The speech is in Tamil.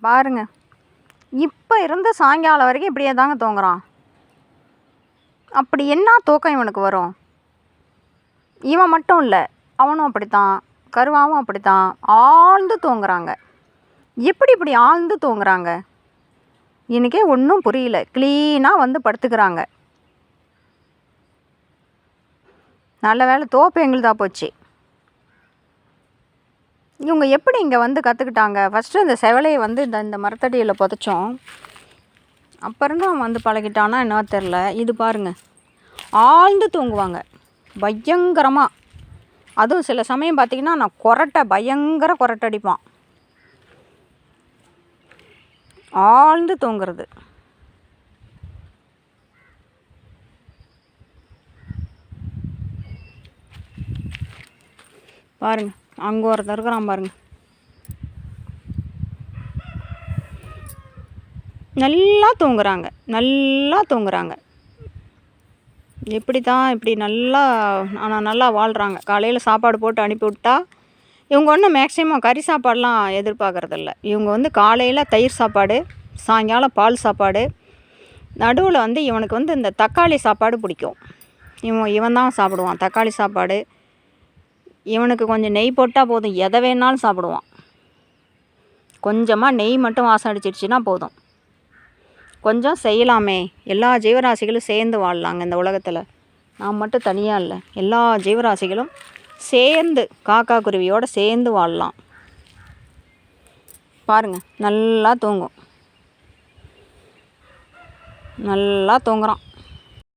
பாருங்க. இப்போ இருந்து சாயங்காலம் வரைக்கும் இப்படியே தாங்க தூங்குறான். அப்படி என்ன தூக்கம் இவனுக்கு வரும்? இவன் மட்டும் இல்லை அவனும் அப்படித்தான் கருவாவும் அப்படித்தான் ஆழ்ந்து தூங்குறாங்க. எப்படி இப்படி ஆழ்ந்து தூங்குறாங்க? எனக்கே ஒன்றும் புரியல க்ளீனாக வந்து படுத்துக்கிறாங்க. நல்ல வேளை தோப்பு எங்களுதா போச்சு. இவங்க எப்படி இங்கே வந்து கற்றுக்கிட்டாங்க ஃபஸ்ட்டு இந்த செவலையை வந்து இந்த இந்த மரத்தடியில் புதைச்சோம். அப்புறம் தான் வந்து பழகிட்டானா என்ன தெரில இது பாருங்க. ஆழ்ந்து தூங்குவாங்க. பயங்கரமாக அதுவும் சில சமயம் பார்த்தீங்கன்னா நான் கொரட்டை பயங்கர கொரட்டை அடிப்பான் ஆழ்ந்து தூங்குறது. பாருங்கள் அங்கே ஒருத்தர் இருக்கிறான் பாருங்க. நல்லா தூங்குறாங்க. நல்லா தூங்குறாங்க. எப்படி தான் இப்படி நல்லா ஆனால் நல்லா வாழ்கிறாங்க காலையில் சாப்பாடு போட்டு அனுப்பிவிட்டா இவங்க ஒன்றும் மேக்ஸிமம் கறி சாப்பாடெலாம் எதிர்பார்க்குறதில்ல. இவங்க வந்து காலையில் தயிர் சாப்பாடு சாயங்காலம் பால் சாப்பாடு நடுவில் வந்து இவனுக்கு வந்து இந்த தக்காளி சாப்பாடு பிடிக்கும். இவன் இவன் தான் சாப்பிடுவான். தக்காளி சாப்பாடு இவனுக்கு கொஞ்சம் நெய் போட்டால் போதும். எதை வேணாலும் சாப்பிடுவான். கொஞ்சமாக நெய் மட்டும் வாசம் அடிச்சிருச்சுன்னா போதும். கொஞ்சம் செய்யலாமே. எல்லா ஜீவராசிகளும் சேர்ந்து வாழலாங்க இந்த உலகத்தில். நான் மட்டும் தனியாக இல்லை. எல்லா ஜீவராசிகளும் சேர்ந்து காக்கா குருவியோடு சேர்ந்து வாழலாம். பாருங்கள் நல்லா தூங்கும். நல்லா தூங்குறான்.